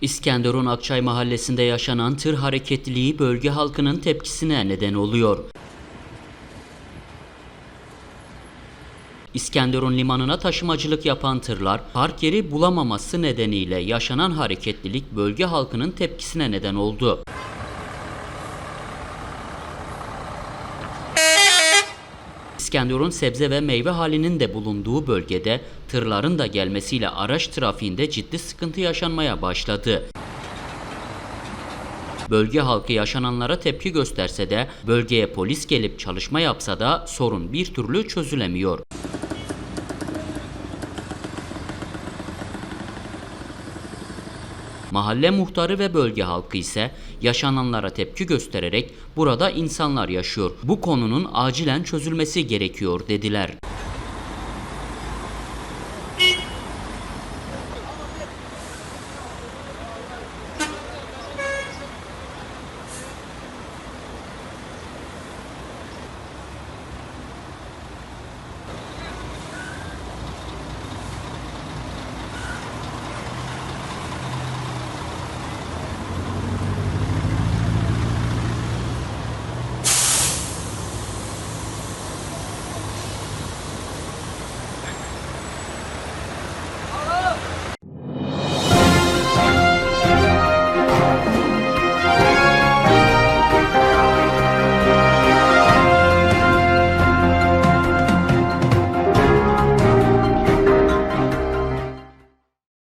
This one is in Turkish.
İskenderun Akçay mahallesinde yaşanan tır hareketliliği bölge halkının tepkisine neden oluyor. İskenderun limanına taşımacılık yapan tırlar park yeri bulamaması nedeniyle yaşanan hareketlilik bölge halkının tepkisine neden oldu. İskenderun sebze ve meyve halinin de bulunduğu bölgede tırların da gelmesiyle araç trafiğinde ciddi sıkıntı yaşanmaya başladı. Bölge halkı yaşananlara tepki gösterse de bölgeye polis gelip çalışma yapsa da sorun bir türlü çözülemiyor. Mahalle muhtarı ve bölge halkı ise yaşananlara tepki göstererek burada insanlar yaşıyor. Bu konunun acilen çözülmesi gerekiyor dediler.